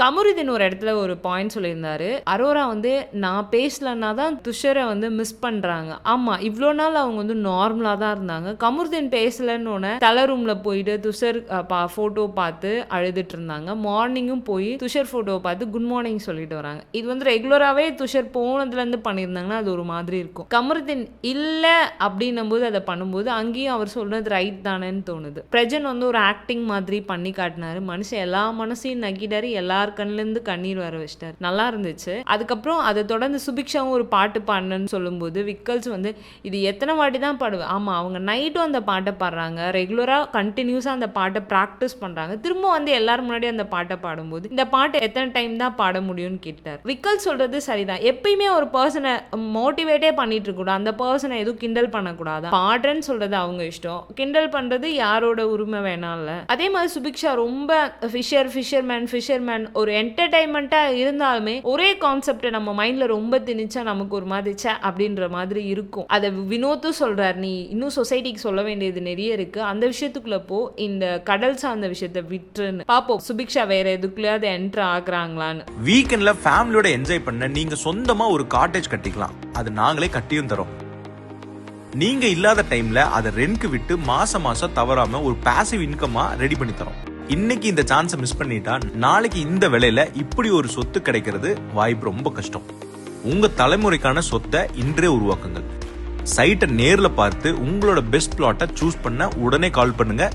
கமருதீன் ஒரு இடத்துல ஒரு பாயிண்ட் சொல்லியிருந்தாரு. அரோரா வந்து நான் பேசலன்னா தான் துஷரை வந்து மிஸ் பண்றாங்க. ஆமா இவ்வளோ நாள் அவங்க வந்து நார்மலா தான் இருந்தாங்க. கமருதீன் பேசலன்னு உடனே தலை ரூம்ல போயிட்டு துஷர் போட்டோ பார்த்து அழுதுட்டு இருந்தாங்க. மார்னிங்கும் போய் துஷர் போட்டோவை பார்த்து குட் மார்னிங் சொல்லிட்டு வராங்க. இது வந்து ரெகுலராகவே துஷர் போனதுல இருந்து பண்ணியிருந்தாங்கன்னா அது ஒரு மாதிரி இருக்கும். கமருதீன் இல்லை அப்படின்னும் போது அதை பண்ணும்போது அங்கேயும் அவர் சொல்றது ரைட் தானேன்னு தோணுது. பிரஜன் வந்து ஒரு ஆக்டிங் மாதிரி பண்ணி காட்டினாரு. மனுஷன் எல்லா மனசையும் நக்கிட்டாரு. எல்லார் கண்ணிலேருந்து கண்ணீர் வர வச்சிட்டார். நல்லா இருந்துச்சு. அதுக்கப்புறம் அதை தொடர்ந்து சுபிக்ஷாவும் ஒரு பாட்டு பாடணுன்னு சொல்லும்போது விக்கல்ஸ் வந்து இது எத்தனை வாட்டி தான் பாடுவேன் ஆமாம் அவங்க நைட்டும் அந்த பாட்டை பாடுறாங்க. ரெகுலராக கண்டினியூஸாக அந்த பாட்டை ப்ராக்டிஸ் பண்ணுறாங்க திரும்ப வந்து எல்லாரும் முன்னாடி அந்த பாட்டை பாடும்போது இந்த பாட்டை எத்தனை டைம் தான் பாட முடியும்னு கேட்டார். விக்கல் சொல்கிறது சரிதான். எப்பயுமே ஒரு பர்சனை மோட்டிவேட்டே பண்ணிட்டு இருக்கக்கூடாது அந்த பர்சனை எதுவும் கிண்டல் பண்ணக்கூடாது. பாடுறேன்னு சொல்கிறது அவங்க இஷ்டம். கிண்டல் பண்ணுறது யாரோட உரிமை வேணாம்ல. அதே மாதிரி சுபிக்ஷா ரொம்ப ஃபிஷர் ஃபிஷர்மேன் ஃபிஷர்மேன் ஒரு என்டர்டைன்மெண்ட்டாக இருந்தாலுமே ஒரே கான்செப்டை நம்ம மைண்டில் ரொம்ப திணிச்சா நமக்கு ஒரு மாதிரி சே அப்படின்ற மாதிரி இருக்கும். அதை வினோத்தும் சொல்கிறார் நீ இன்னும் சொசைட்டிக்கு சொல்ல வேண்டியது நிறைய இருக்கு. அந்த விஷயத்துக்குள்ள போ இந்த கடல் சார்ந்த விஷயத்தை விட்டுருன்னு. பாப்போம். சுபிக்ஷா வேற எதுக்குள்ளயாவது என்ட்ரு ஆகுறாங்களான்னு. வீக்கெண்ட்ல ஃபேமிலியோட என்ஜாய் பண்ண நீங்க சொந்தமா ஒரு காட்டேஜ் கட்டிக்கலாம். அது நாங்களே கட்டியும் தரோம். நீங்க இல்லாத டைம்ல அதை ரெண்ட்க்கு விட்டு மாசம் மாசம் தவறாம ஒரு பாசிவ் இன்கமா ரெடி பண்ணி தரோம். இன்னைக்கு இந்த சான்ஸை மிஸ் பண்ணிட்டா நாளைக்கு இந்த விலையில இப்படி ஒரு சொத்து கிடைக்கிறது வாய்ப்பு ரொம்ப கஷ்டம். உங்க தலைமுறைக்கான சொத்தை இன்றே உருவாக்குங்கள். சைட்டை நேரில் பார்த்து உங்களோட பெஸ்ட் பிளாட்டை சூஸ் பண்ண உடனே கால் பண்ணுங்க.